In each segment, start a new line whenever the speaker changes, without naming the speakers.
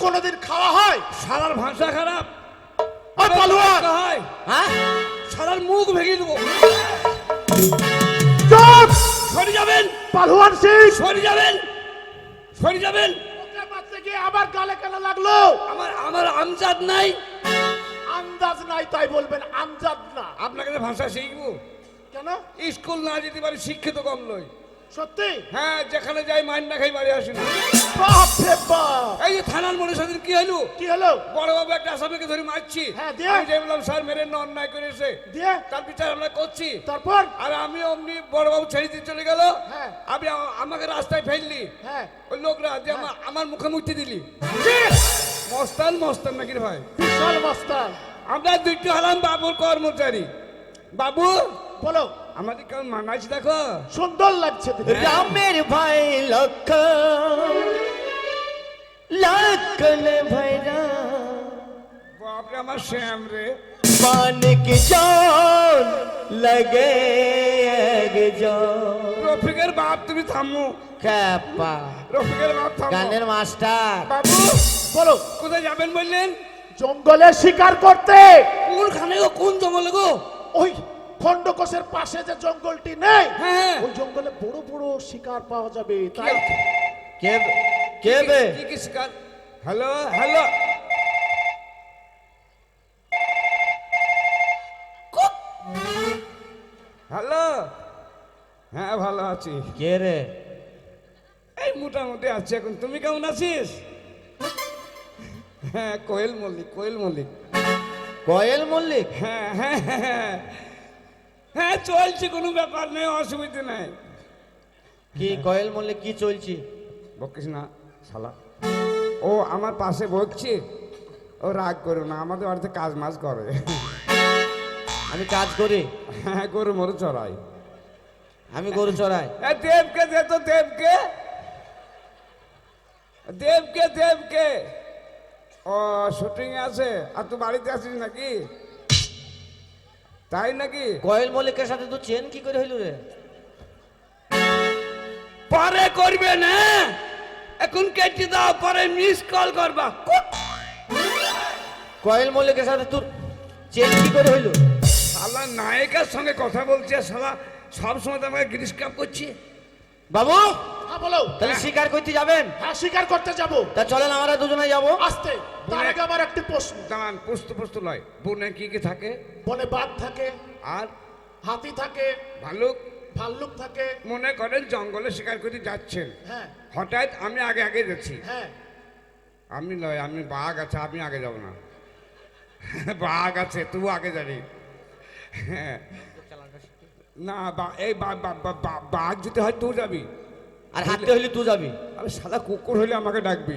কোনোদিন খাওয়া হয়?
সারার ভাষা খারাপ।
পালোয়ান
হয়।
হ্যাঁ?
শালার মুখ ভেঙে দেবো।
চুপ!
সরে যাবেন।
পালোয়ান সিং
সরে যাবেন। সরে যাবেন।
আবার গালে কেন লাগল?
আমার আমার আমজাদ নাই।
আন্দাজ নাই তাই বলবেন আমজাদ না।
আপনাকে ভাষা শিখব?
কেন?
স্কুল না যেতে পারি শিক্ষিত কম নয়।
সত্যি?
হ্যাঁ যেখানে যাই মাইন না খাই বাড়ি আসি না
বাপ! রে বাপ
এই যে থানার মনে সাথে কি হলো
কি হলো?
বড় বাবু একটা আসামিকে ধরে মারছি।
হ্যাঁ, দিয়ে?
আমি বললাম স্যার মেরে না অন্যায় করেছে
দিয়ে।
তার বিচার আমরা করছি।
তারপর?
আর আমি অমনি বড় বাবু ছেড়ে দিয়ে চলে গেল।
হ্যাঁ।
আমি আমাকে রাস্তায় ফেললি।
হ্যাঁ।
ওই লোকরা যে আমার আমার মুখে মুক্তি দিলি। মস্তান মস্তান নাকি ভাই?
বিশাল মস্তান।
আমরা দুইটা হলাম বাবুর কর্মচারী। বাবু?
বলো।
আমাদের কেমন মানাইছি দেখো
সুন্দর লাগছে দেখতে।
রামের ভাই লক্ষণ লক্ষণ ভাইরা
বাপরে আমার শ্যাম রে
पान की जान लगे একজন
রফিকের বাপ তুমি থামো
ক্যাপা
রফিকের বাপ থামো
গানের মাস্টার
বাবু
বলো
কোথায় যাবেন বললেন
জঙ্গলে শিকার করতে
কোনখানে গো কোন জঙ্গলে গো
ওই খন্ডকোষের পাশে যে জঙ্গলটি নেই
হ্যাঁ
ওই জঙ্গলে বড় বড় শিকার পাওয়া যাবে তাই
কে কে বে?
কি কি শিকার? Hello hello. হ্যালো। হ্যাঁ ভালো আছি।
কে রে?
এই মোটামুটি আছি এখন। তুমি কেমন আছিস? হ্যাঁ কোয়েল মল্লিক কোয়েল মল্লিক।
কোয়েল মল্লিক?
হ্যাঁ হ্যাঁ হ্যাঁ, হ্যাঁ চলছে কোনো ব্যাপার নেই অসুবিধা নেই।
কি কয়েল মল্লিক কি চলছে?
বকিস না শালা। ও আমার পাশে বকছে ও রাগ করো না আমাদের বাড়িতে কাজ মাজ করে।
আমি কাজ করি?
হ্যাঁ গরু মরু চড়াই।
আমি গরু চড়াই।
দেবকে দে তো দেবকে। দেবকে দেবকে। ও শুটিং আছে আর তুই বাড়িতে আসিস নাকি? তাই নাকি?
কোয়েল মল্লিকের সাথে তো চেন কি করে হইল রে?
পরে করবে না। এখন কেটে দাও পরে মিস কল করবা।
কয়েল মল্লিকের সাথে তোর চেন কি করে হইল?
শালা নায়িকার সঙ্গে কথা বলছে শালা সব সময় তো আমাকে গ্রিস কাপ করছে।
বাবু!
হ্যাঁ বলো।
তাহলে শিকার করতে যাবেন?
হ্যাঁ শিকার করতে যাব।
তা চলেন আমরা দুজনে যাব।
আসতে। তার আগে আমার একটি প্রশ্ন।
দাঁড়ান পুস্তু পুস্তু লয় বনে কি কি থাকে?
বনে বাঘ থাকে।
আর?
হাতি থাকে।
ভালুক
ভাল্লুক থাকে।
মনে করেন জঙ্গলে শিকার করতে যাচ্ছেন।
হ্যাঁ।
হঠাৎ আমি আগে আগে যাচ্ছি
হ্যাঁ।
আমি নয় আমি বাঘ আছে আমি আগে যাব না। বাঘ আছে তুই আগে যাবি। হ্যাঁ। না বা- এই বা- বা- বা- বা- বাঘ যদি হয় তুই যাবি।
আর হাঁটতে হইলে তুই যাবি।
আরে সাদা কুকুর হলে আমাকে ডাকবি।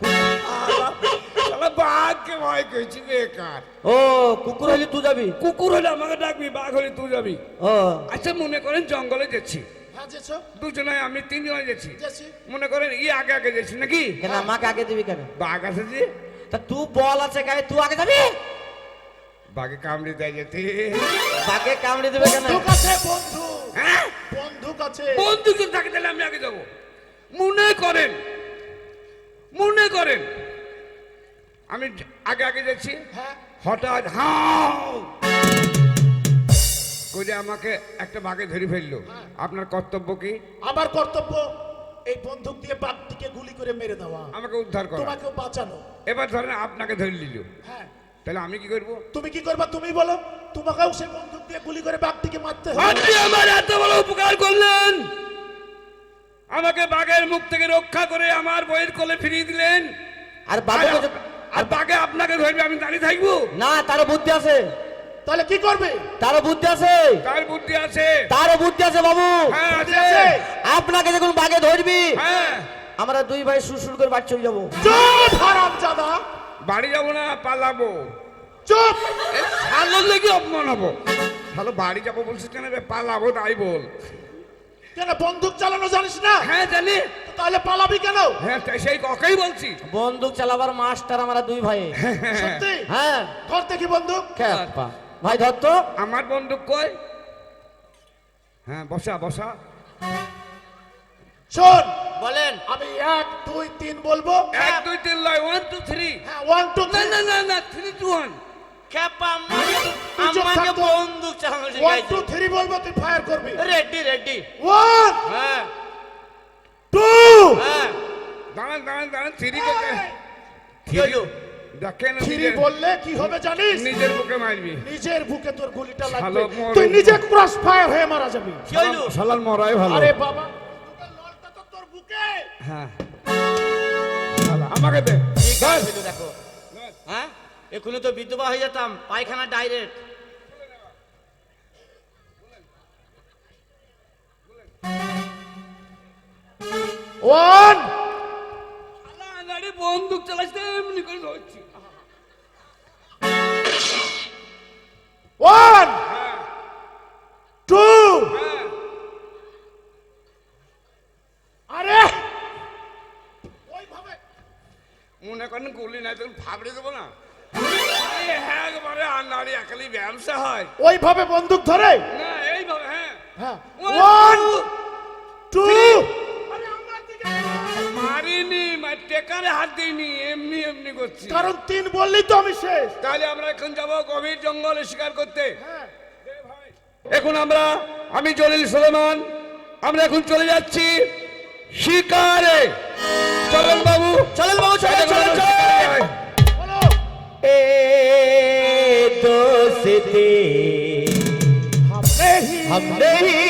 শালা- শালা বাঘকে ভয় করেছি বেকার
ও কুকুর হইলে তুই যাবি?
কুকুর হলে আমাকে ডাকবি বাঘ হলে তুই যাবি।
ও।
আচ্ছা মনে করেন জঙ্গলে যাচ্ছি।
হ্যাঁ
দুজনে আমি তিনজনে যাচ্ছি। মনে করেন ই আগে আগে যাচ্ছি নাকি?
কেন আমাকে আগে দিবি কেন?
বাঘ আছে যে।
তা তুই বল আছে গায়ে তুই আগে যাবি?
বাঘে কামড়ে দেয় যেতে।
বাঘে কামড়ে দেবে কেন?
বন্দুক আছে বন্ধু।
হ্যাঁ?
বন্দুক আছে
বন্দুক যদি থাকে তাহলে আমি আগে যাব। মনে করেন মনে করেন আমি আগে আগে যাচ্ছি।
হ্যাঁ।
হঠাৎ হাও! করে আমাকে একটা বাঘে ধরে ফেলল। আপনার কর্তব্য কি?
আমার কর্তব্য এই বন্দুক দিয়ে বাঘটিকে গুলি করে মেরে দেওয়া।
আমাকে উদ্ধার করা।
তোমাকেও বাঁচানো।
এবার ধরেন আপনাকে ধরে নিল।
হ্যাঁ।
তাহলে আমি কি করব?
তুমি কি করবা তুমি বলো। তোমাকেও সে বন্দুক দিয়ে গুলি করে বাঘটিকে মারতে হবে।
আমার এত বড় উপকার করলেন। আমাকে বাঘের মুখ থেকে রক্ষা করে আমার বইয়ের কোলে ফিরিয়ে দিলেন।
আর
আর
বাঘে
আর বাঘে আপনাকে ধরবে আমি দাঁড়িয়ে থাকব।
না তারও বুদ্ধি আছে।
তাহলে কি করবে?
তারও বুদ্ধি আছে।
তার বুদ্ধি আছে।
তারও বুদ্ধি আছে বাবু।
হ্যাঁ আছে?
আপনাকে যখন বাঘে ধরবি
হ্যাঁ।
আমরা দুই ভাই সুর করে বাড়ি চলে যাব।
হারাম জাদা।
বাড়ি যাব না পালাবো।
চুপ!
ভালো লেগে অপমান হব। ভালো বাড়ি যাব বলছিস কেন রে? পালাবো তাই বল।
কেন বন্দুক চালানো জানিস না?
হ্যাঁ জানি।
তাহলে পালাবি কেন?
হ্যাঁ তাই সেই ককেই বলছি।
বন্দুক চালাবার মাস্টার আমরা দুই ভাই।
সত্যি?
হ্যাঁ।
ধর দেখি বন্দুক।
ভাই ধর তো।
আমার বন্দুক কই? হ্যাঁ বসা বসা।
শোন
বলেন।
আমি এক দুই তিন বলব।
এক দুই তিন লয় ওয়ান টু থ্রি
হ্যাঁ ওয়ান টু
না না না না থ্রি টু ওয়ান
খ্যাপা আমাকে আমাকে বন্দুক চালানো
ওয়ান টু থ্রি বলব তুই ফায়ার করবি।
রেডি রেডি
ওয়ান
হ্যাঁ।
টু
হ্যাঁ।
দাঁড়ান দাঁড়ান দাঁড়ান থ্রি কে
কি হলো
দেখেন
থ্রি বললে কি হবে জানিস?
নিজের বুকে মারবি।
নিজের বুকে তোর গুলিটা লাগবে। তুই নিজে ক্রস ফায়ার হয়ে মারা যাবি।
কি হলো
শালার মরাই ভালো।
আরে বাবা।
হ্যাঁ। আমাকে দে।
দেখো। হ্যাঁ? এখনও তো বিধবা হয়ে যেতাম পায়খানা ডাইরেক্ট
ওয়ান।
বন্দুক চালাইতে এমনি করে ধরছি।
ওয়ান
হ্যাঁ
টু
হ্যাঁ
আরে ওইভাবে
করেন গুলি নাই তখন ফাবড়ে দেবো না। হ্যাঁ একবারে আর নারী একালি ব্যবসা হয়।
ওইভাবে বন্দুক ধরে?
না এইভাবে হ্যাঁ।
হ্যাঁ। ওয়ান টু
মারিনি মা টেকারে হাত দিইনি এমনি এমনি করছি।
কারণ তিন বললি তো আমি শেষ।
তাহলে আমরা এখন যাব গভীর জঙ্গলে শিকার করতে।
হ্যাঁ।
এখন আমরা আমি জলিল সুলেমান আমরা এখন চলে যাচ্ছি শিকারে। চলেন বাবু
চলেন বাবু চলেন চলেন চলেন
বলো
ए दोस्ती
हम नहीं
हम नहीं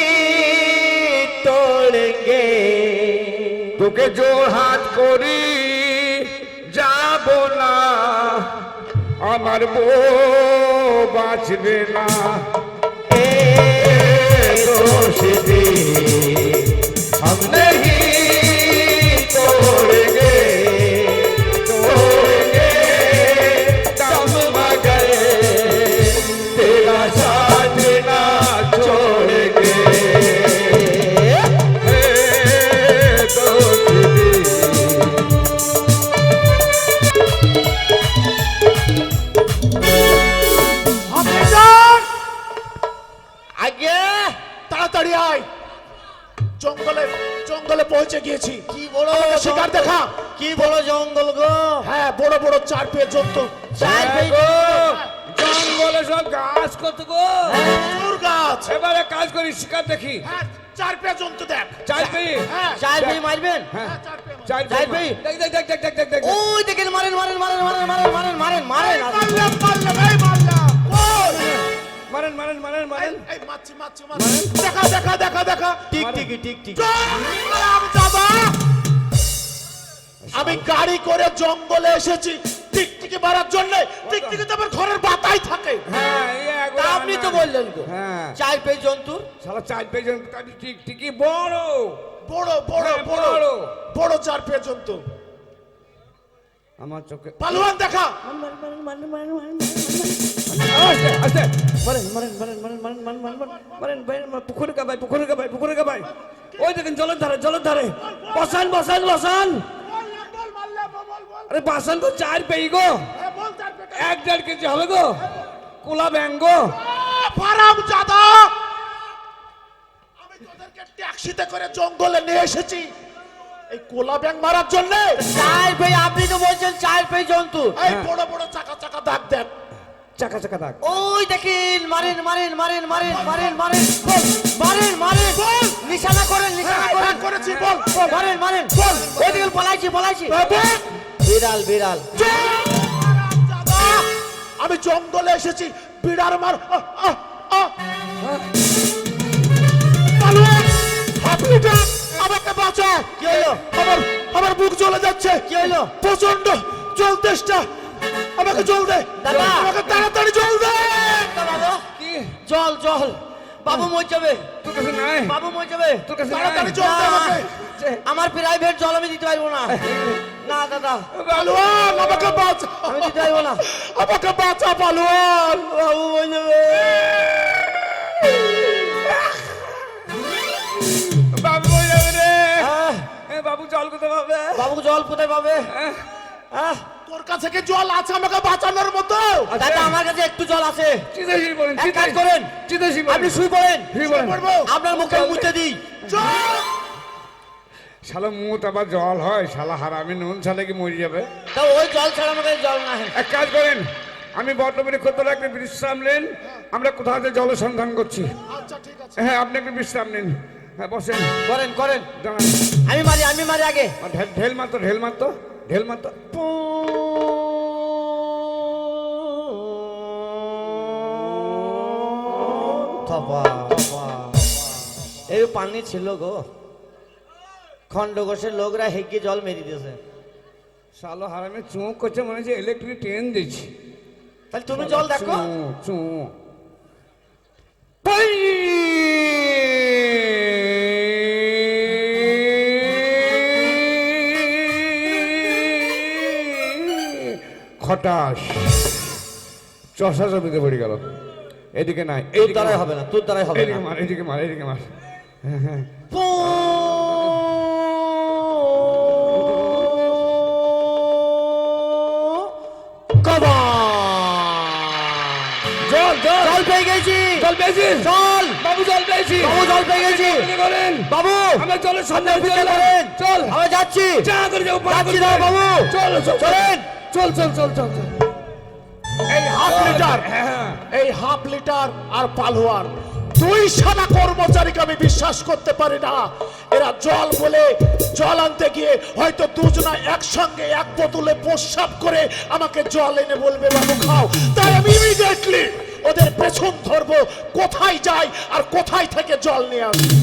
तोड़ेंगे
তোকে জোর হাত করি যাব না আমার বউ বাঁচবে না
ए दोस्ती हम नहीं
তাড়াতাড়ি আয় জঙ্গলে জঙ্গলে পৌঁছে গিয়েছি
কি বড়
শিকার দেখা
কি বড় জঙ্গল গো
হ্যাঁ বড় বড় চার পেয়ে জন্তু
চার
হ্যাঁ
পেয়ে
জঙ্গলে সব গাছ কত গো
প্রচুর গাছ
এবারে কাজ করি শিকার দেখি
হ্যাঁ চার পেয়ে জন্তু দেখ
চার পেয়ে
হ্যাঁ
চার পেয়ে মারবেন
হ্যাঁ
হ্যাঁ, চার পেয়ে
দেখ দেখ দেখ দেখ দেখ দেখ
ওই দেখেন মারেন মারেন মারেন মারেন মারেন মারেন মারেন মারেন
মারেন মারেন।
এই মাছি মাছি মারেন। দেখা দেখা দেখা দেখা।
ঠিক ঠিক
ঠিক ঠিক আমি গাড়ি করে জঙ্গলে এসেছি। টিকটিকি মারার জন্য। টিকটিকি তো আমার ঘরের বাতাই থাকে।
হ্যাঁ,
আপনি তো বললেন তো
হ্যাঁ।
চার পেয়ে জন্তু
সারা চার জন্তু টিকটিকি বড়।
বড় বড়
হ্যাঁ,
বড়।
বড়।
চার পেয়ে জন্তু।
আমার চোখে
পালোয়ান দেখা
গাবাই ওই দেখেন জলের ধারে জলের ধারে বাসন তো চার পেয়ে গো এক দেড় কেজি হবে গো কুলা
ব্যাঙ্গ ট্যাক্সিতে করে জঙ্গলে নিয়ে এসেছি এই কোলা ব্যাং মারার জন্য?
চার পেয়ে আপনি তো বলছেন চার পেয়ে জন্তু।
এই বড় বড় চাকা চাকা দাগ দেখ
চাকা চাকা দাগ।
ওই দেখেন মারেন মারেন মারেন মারেন মারেন মারেন বল। মারেন মারেন। বল। নিশানা করেন নিশানা
হ্যাঁ,
করেন।
হ্যাঁ, করেছি, বল।
মারেন মারেন। বল ওই দেখেন পলাইছি পলাইছি। বিড়াল বিড়াল।
দাদা, আমি জঙ্গলে এসেছি বিড়াল মার আহ, আমার আমার বুক জ্বলে যাচ্ছে।
কি হলো?
প্রচণ্ড জল তেষ্টা। আমাকে জল দে।
দাদা।
আমাকে তাড়াতাড়ি জল দে।
কি?
জল জল। বাবু মর যাবে।
তোর কাছে নাই।
বাবু মর যাবে।
তোর কাছে নাই।
তাড়াতাড়ি জল দে আমাকে।
আমার প্রাইভেট জল আমি দিতে পারব না। না দাদা।
পালোয়ান আমাকে বাঁচা।
আমি দিতে পারব না।
আমাকে বাঁচা পালোয়ান
বাবু মর যাবে।
জল কোথায় পাবে?
বাবু জল কোথায় পাবে?
হ্যাঁ?
তোর কাছে কি জল আছে আমাকে বাঁচানোর মতো?
দাদা আমার কাছে একটু জল আছে।
চিতেশি বলেন
এক কাজ করেন।
চিতেশি
আপনি শুই পড়েন। আপনার মুখে মুছে দিই।
জল!
শালা মুখ আবার জল হয় শালা হারামি নুন শালা কি মরে যাবে?
তা ওই জল ছাড়া আমাকে জল না
এক কাজ করেন আমি বর্তমানে কোথাও একটা বিশ্রাম নেন। আমরা কোথাও জল সন্ধান করছি।
আচ্ছা
হ্যাঁ আপনি একটু বিশ্রাম নিন। হ্যাঁ বসেন।
করেন করেন।
দাঁড়ান।
আমি মারি আমি মারি আগে।
ঢেল ঢেল মারতো ঢেল মারতো ঢেল মারতো।
এই পানি ছিল গো। খন্ডঘোষের লোকরা হেগে জল মেরে দিয়েছে।
শালো হারামে চুঁ করছে মনে হচ্ছে ইলেকট্রিক ট্রেন দিচ্ছি
তাহলে তুমি জল দেখো।
চুঁ। খটাস চষা জমিতে পড়ে গেল। এদিকে নাই এদিকে
দ্বারাই হবে না তোর দ্বারাই হবে
এদিকে মার এদিকে মার এদিকে মার। জল জল।
জল পেয়ে গেছি।
জল পেয়েছি
জল।
বাবু জল পেয়েছি।
বাবু জল পেয়ে গেছি।
করেন
বাবু
আমরা
করেন
চল।
আমরা যাচ্ছি।
চা করে যাব
যাচ্ছি না বাবু।
চল চল
চলেন।
চল চল চল চল চল।
এই হাফ লিটার
হ্যাঁ
এই হাফ লিটার আর পালোয়ার। দুই সাদা কর্মচারীকে আমি বিশ্বাস করতে পারি না। এরা জল বলে জল আনতে গিয়ে হয়তো দুজনা একসঙ্গে এক বোতলে প্রস্রাব করে আমাকে জল এনে বলবে বাবু খাও। তাই আমি ইমিডিয়েটলি ওদের পেছন ধরবো কোথায় যাই আর কোথায় থেকে জল নিয়ে আসবে?